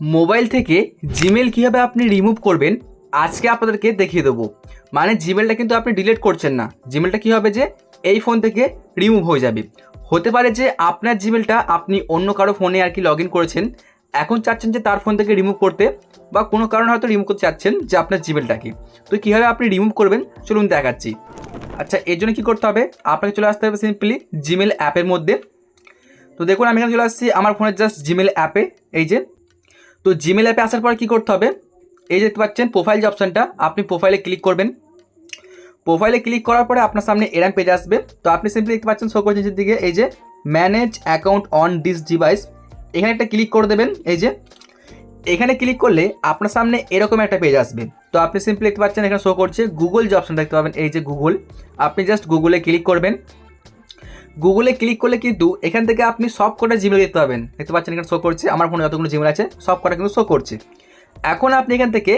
Mobile থেকে Gmail কীভাবে আপনি রিমুভ করবেন, আজকে আপনাদেরকে দেখিয়ে দেবো। মানে জিমেলটা কিন্তু আপনি ডিলিট করছেন না। জিমেলটা কী হবে যে, এই ফোন থেকে রিমুভ হয়ে যাবে। হতে পারে যে আপনার জিমেলটা আপনি অন্য কারও ফোনে আর কি লগ ইন করেছেন, এখন চাচ্ছেন যে তার ফোন থেকে রিমুভ করতে, বা কোনো কারণে হয়তো রিমুভ করতে চাচ্ছেন যে আপনার জিমেলটাকে। তো কীভাবে আপনি রিমুভ করবেন, চলুন দেখাচ্ছি। আচ্ছা এর জন্য কী করতে হবে? আপনাকে চলে আসতে হবে সিম্পলি জিমেল অ্যাপের মধ্যে। তো দেখুন, আমি এখানে চলে আসছি আমার ফোনের জাস্ট জিমেল অ্যাপে। এই যে তো জিমেল অ্যাপে আসার পর কী করতে হবে? এই দেখতে পাচ্ছেন প্রোফাইল যে অপশানটা আপনি প্রোফাইলে ক্লিক করবেন। প্রোফাইলে ক্লিক করার পরে আপনার সামনে এরাম পেজ আসবে। তো আপনি সিম্পলি দেখতে পাচ্ছেন শো করছে দিকে, এই যে manage account on this device এখানে একটা ক্লিক করে দেবেন, এই যে। এখানে ক্লিক করলে আপনার সামনে এরকম একটা পেজ আসবে। তো আপনি সিম্পলি দেখতে পাচ্ছেন এখানে শো করছে গুগল যে অপশন দেখতে পাবেন, এই যে গুগল আপনি জাস্ট গুগলে ক্লিক করবেন। গুগলে ক্লিক করলে কিন্তু এখান থেকে আপনি সব কটা জিমেল দেখতে পাবেন। দেখতে পাচ্ছেন এখানে শো করছে। আমার ফোনে যতগুলো জিমেল আছে সব কটা কিন্তু শো করছে। এখন আপনি এখান থেকে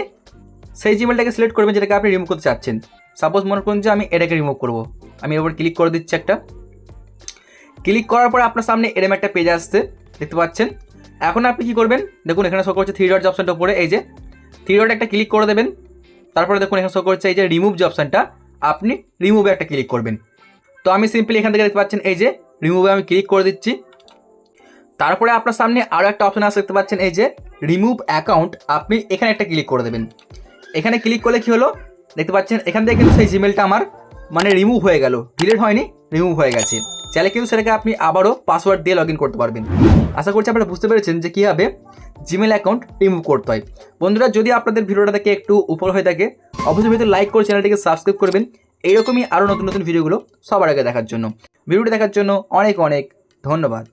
সেই জিমেলটাকে সিলেক্ট করবেন যেটাকে আপনি রিমুভ করতে চাচ্ছেন। সাপোজ মনে করুন যে আমি এটাকে রিমুভ করব। আমি এর উপর ক্লিক করে দিচ্ছি একটা। ক্লিক করার পর আপনার সামনে এরম একটা পেজ আসছে। দেখতে পাচ্ছেন? এখন আপনি কি করবেন? দেখুন, এখানে শো করছে থ্রি ডট অপশনটা উপরে, এই যে থ্রি ডট একটা ক্লিক করে দেবেন। তারপরে দেখুন, এখানে শো করছে এই যে রিমুভ যে অপশনটা আপনি রিমুভে একটা ক্লিক করবেন। তো আমি সিম্পলি এখান থেকে দেখতে পাচ্ছেন এই যে রিমুভে আমি ক্লিক করে দিচ্ছি। তারপরে আপনার সামনে আরও একটা অপশন আসতে দেখতে পাচ্ছেন এই যে রিমুভ অ্যাকাউন্ট আপনি এখানে একটা ক্লিক করে দেবেন। এখানে ক্লিক করলে কী হলো? দেখতে পাচ্ছেন, এখান থেকে কিন্তু সেই জিমেলটা আমার মানে রিমুভ হয়ে গেল। ডিলিট হয়নি রিমুভ হয়ে গেছে। চাইলে কিন্তু সেটাকে আপনি আবারও পাসওয়ার্ড দিয়ে লগ করতে পারবেন। আশা করছি আপনারা বুঝতে পেরেছেন যে কীভাবে জিমেল অ্যাকাউন্ট রিমুভ করতে হয়। বন্ধুরা, যদি আপনাদের ভিডিওটা থেকে একটু উপর হয়ে থাকে, অবশ্যই ভিডিও লাইক করে চ্যানেলটিকে সাবস্ক্রাইব করবেন। এইরকমই আরও নতুন নতুন ভিডিওগুলো সবার আগে দেখার জন্য। ভিডিওটি দেখার জন্য অনেক অনেক ধন্যবাদ।